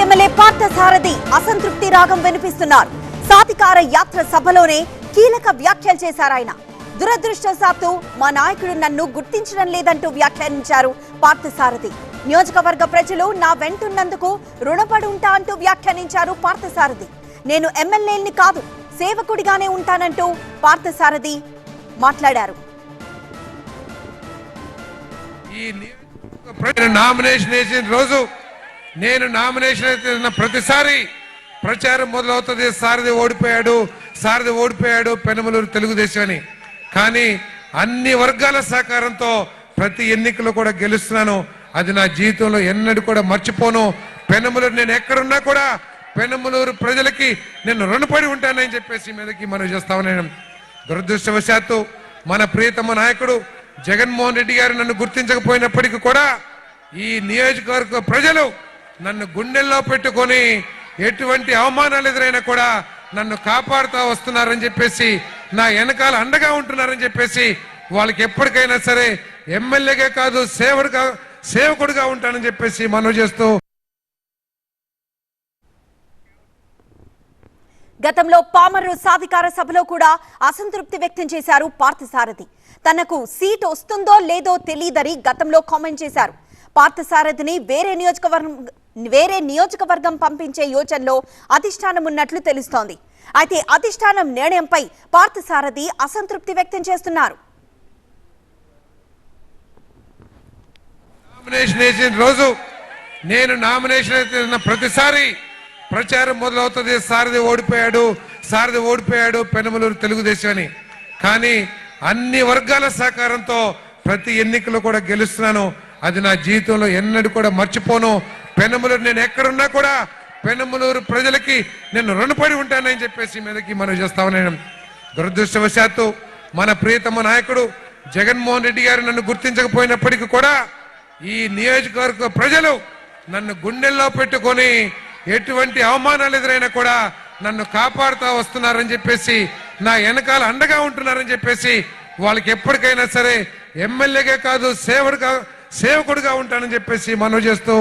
MLA Partha సారథి అసంతృప్తి రాగం వినిపిస్తున్నారు. సాధికార యాత్ర సభలోనే కీలక వ్యాఖ్యలు చేశారాయన దురదృష్టవశాత్తు మా నాయకుడు నన్ను గుర్తించడం లేదంటూ వ్యాఖ్యానించారు పార్థసారథి నియోజకవర్గ ప్రజలు నా వెంటున్నందుకు రుణపడి ఉంటా అంటూ వ్యాఖ్యానించారు పార్థసారథి నేను ఎమ్మెల్యేని కాదు సేవకుడిగానే ఉంటానంటూ పార్థసారథి మాట్లాడారు. ఈ నామినేషన్ వేసిన రోజు నేను నామినేషన్ అయితే ప్రతిసారి ప్రచారం మొదలవుతుంది. సారథి ఓడిపోయాడు సారథి ఓడిపోయాడు పెనమలూరు తెలుగుదేశం అని కానీ అన్ని వర్గాల సహకారంతో ప్రతి ఎన్నికలో కూడా గెలుస్తున్నాను. అది నా జీవితంలో ఎన్నడూ కూడా మర్చిపోను. పెనమలూరు నేను ఎక్కడున్నా కూడా పెనమలూరు ప్రజలకి నేను రుణపడి ఉంటానని చెప్పేసి మీదకి మనం చేస్తామని నేను దురదృష్టవశాత్తు మన ప్రియతమ నాయకుడు జగన్మోహన్ రెడ్డి గారు నన్ను గుర్తించకపోయినప్పటికీ కూడా ఈ నియోజకవర్గ ప్రజలు నన్ను గుండెల్లో పెట్టుకొని ఎటువంటి అవమానాలు ఎదురైనా కూడా నన్ను కాపాడుతూ వస్తున్నారని చెప్పేసి నా వెనకాల అండగా ఉంటున్నారని చెప్పేసి వాళ్ళకి ఎప్పటికైనా సరే ఎమ్మెల్యేగా కాదు సేవడుగా సేవకుడుగా ఉంటానని చెప్పేసి మనవి చేస్తూ గతంలో పామర్రు సాధికార సభలో కూడా అసంతృప్తి వ్యక్తం చేశారు పార్థసారథి. తనకు సీట్ వస్తుందో లేదో తెలియదని గతంలో కామెంట్ చేశారు. పార్థసారథిని వేరే నియోజకవర్గం వేరే నియోజకవర్గం పంపించే యోచనలో అధిష్టానం ఉన్నట్లు తెలుస్తోంది. అయితే అధిష్టానం నిర్ణయంపై పార్థసారథి అసంతృప్తి వ్యక్తం చేస్తున్నారు. నామినేషన్ వేసిన రోజు నేను నామినేషన్ వేసిన ప్రతిసారి ప్రచారం మొదలవుతుంది. సారథి ఓడిపోయాడు సారథి ఓడిపోయాడు పెనమలూరు తెలుగుదేశం అని కానీ అన్ని వర్గాల సహకారంతో ప్రతి ఎన్నికలో కూడా గెలుస్తున్నాను. అది నా జీవితంలో ఎన్నడూ కూడా మర్చిపోను. పెనమలూరు నేను ఎక్కడున్నా కూడా పెనమలూరు ప్రజలకి నేను రుణపడి ఉంటానని చెప్పేసి మీదకి మనం చేస్తా నేను దురదృష్టవశాత్తు మన ప్రియతమ నాయకుడు జగన్మోహన్ రెడ్డి గారు నన్ను గుర్తించకపోయినప్పటికీ కూడా ఈ నియోజకవర్గ ప్రజలు నన్ను గుండెల్లో పెట్టుకొని ఎటువంటి అవమానాలు ఎదురైనా కూడా నన్ను కాపాడుతూ వస్తున్నారని చెప్పేసి నా వెనకాల అండగా ఉంటున్నారని చెప్పేసి వాళ్ళకి ఎప్పటికైనా సరే ఎమ్మెల్యేగా కాదు సేవడుగా సేవకుడుగా ఉంటానని చెప్పేసి మనవి చేస్తూ